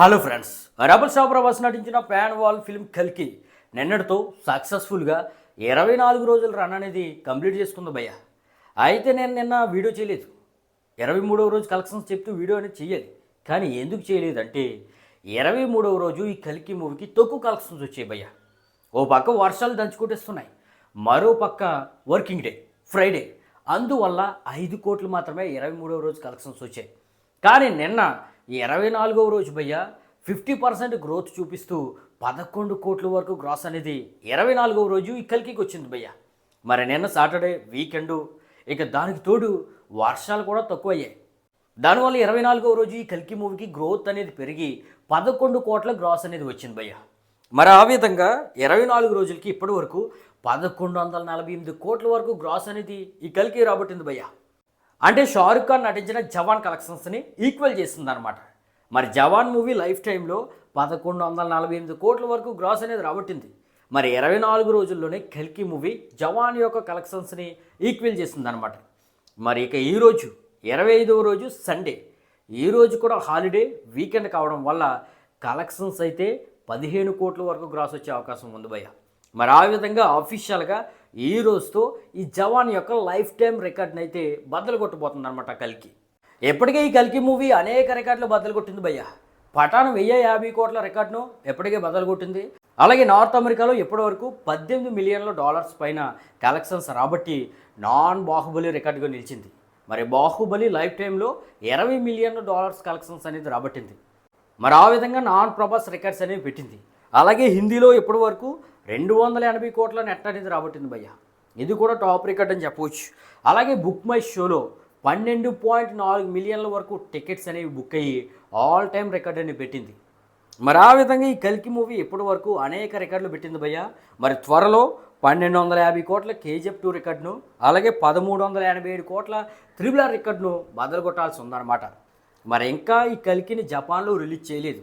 Hello friends. Rubble షాప్ ప్రభాస్ నటించిన pan wall film కల్కి నిన్నటితో సక్సెస్ఫుల్గా ఇరవై నాలుగు రోజుల రన్ అనేది కంప్లీట్ చేసుకుంది భయ్య. అయితే నేను నిన్న వీడియో చేయలేదు. ఇరవై మూడవ రోజు కలెక్షన్స్ చెప్తూ వీడియో అనేది చేయాలి కానీ ఎందుకు చేయలేదంటే ఇరవై మూడవ రోజు ఈ కల్కి మూవీకి తక్కువ కలెక్షన్స్ వచ్చాయి భయ్య. ఓ పక్క వర్షాలు దంచుకొట్టేస్తున్నాయి. మరో పక్క వర్కింగ్ డే ఫ్రైడే. అందువల్ల ఐదు కోట్లు మాత్రమే ఇరవై మూడవ రోజు కలెక్షన్స్ వచ్చాయి. కానీ నిన్న ఈ ఇరవై నాలుగవ రోజు భయ్య ఫిఫ్టీ పర్సెంట్ గ్రోత్ చూపిస్తూ పదకొండు కోట్ల వరకు గ్రాస్ అనేది ఇరవై నాలుగవ రోజు ఇక్కలికి వచ్చింది భయ్య. మరి నిన్న సాటర్డే వీకెండు ఇక దానికి తోడు వర్షాలు కూడా తక్కువయ్యాయి. దానివల్ల ఇరవై నాలుగవ రోజు ఈ కల్కి మూవీకి గ్రోత్ అనేది పెరిగి పదకొండు కోట్ల గ్రాస్ అనేది వచ్చింది భయ్య. మరి ఆ విధంగా ఇరవై నాలుగు రోజులకి ఇప్పటి వరకు పదకొండు వందల నలభై ఎనిమిది కోట్ల వరకు గ్రాస్ అనేది ఈ కల్కి రాబట్టింది భయ్య. అంటే షారుఖ్ ఖాన్ నటించిన జవాన్ కలెక్షన్స్ని ఈక్వల్ చేసిందనమాట అనమాట మరి జవాన్ మూవీ లైఫ్ టైంలో పదకొండు వందల నలభై ఎనిమిది కోట్ల వరకు గ్రాస్ అనేది రాబట్టింది. మరి ఇరవై నాలుగు రోజుల్లోనే కల్కి మూవీ జవాన్ యొక్క కలెక్షన్స్ని ఈక్వల్ చేసింది అనమాట మరి ఇక ఈరోజు ఇరవై ఐదవ రోజు సండే. ఈ రోజు కూడా హాలిడే వీకెండ్ కావడం వల్ల కలెక్షన్స్ అయితే పదిహేను కోట్ల వరకు గ్రాస్ వచ్చే అవకాశం ఉంది భయ్య. మరి ఆ విధంగా అఫీషియల్గా ఈ రోజుతో ఈ జవాన్ యొక్క లైఫ్ టైం రికార్డ్ని అయితే బద్దలు కొట్టబోతుంది అనమాట కల్కి. ఎప్పటికే ఈ కల్కి మూవీ అనేక రికార్డులు బద్దలు కొట్టింది భయ్య. పఠాన్ వెయ్యి యాభై కోట్ల రికార్డును ఎప్పటికే బద్దలు కొట్టింది అలాగే నార్త్ అమెరికాలో ఇప్పటివరకు పద్దెనిమిది మిలియన్ల డాలర్స్ పైన కలెక్షన్స్ రాబట్టి నాన్ బాహుబలి రికార్డుగా నిలిచింది. మరి బాహుబలి లైఫ్ టైంలో ఇరవై మిలియన్ల డాలర్స్ కలెక్షన్స్ అనేది రాబట్టింది. మరి ఆ విధంగా నాన్ ప్రభాస్ రికార్డ్స్ అనేవి పెట్టింది. అలాగే హిందీలో ఇప్పటి వరకు రెండు వందల ఎనభై కోట్ల నెట్ అనేది రాబట్టింది భయ్య. ఇది కూడా టాప్ రికార్డ్ అని చెప్పవచ్చు అలాగే బుక్ మై షోలో పన్నెండు పాయింట్ నాలుగు మిలియన్ల వరకు టికెట్స్ అనేవి బుక్ అయ్యి ఆల్ టైమ్ రికార్డ్ అని పెట్టింది. మరి ఆ విధంగా ఈ కల్కి మూవీ ఇప్పటి వరకు అనేక రికార్డులు పెట్టింది భయ్య. మరి త్వరలో పన్నెండు వందల యాభై కోట్ల కేజీఎఫ్ టూ రికార్డును అలాగే పదమూడు వందల ఎనభై ఏడు కోట్ల త్రిబుల్ ఆర్ రికార్డును బదలు కొట్టాల్సి ఉందన్నమాట. మరి ఇంకా ఈ కల్కిని జపాన్లో రిలీజ్ చేయలేదు.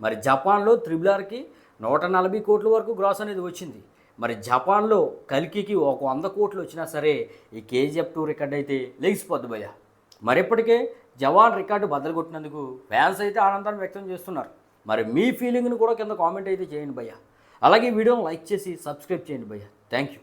మరి జపాన్లో త్రిబుల్ ఆర్కి నూట నలభై కోట్ల వరకు గ్రాస్ అనేది వచ్చింది. మరి జపాన్లో కల్కికి ఒక వంద కోట్లు వచ్చినా సరే ఈ కేజీఎఫ్ టూ రికార్డ్ అయితే లెగిసిపోద్దు భయ మరి ఇప్పటికే జవాన్ రికార్డు బద్దలు కొట్టినందుకు ఫ్యాన్స్ అయితే ఆనందాన్ని వ్యక్తం చేస్తున్నారు. మరి మీ ఫీలింగ్ని కూడా కింద కామెంట్ అయితే చేయండి భయ్య. అలాగే వీడియోని లైక్ చేసి సబ్స్క్రైబ్ చేయండి భయ్య. Thank you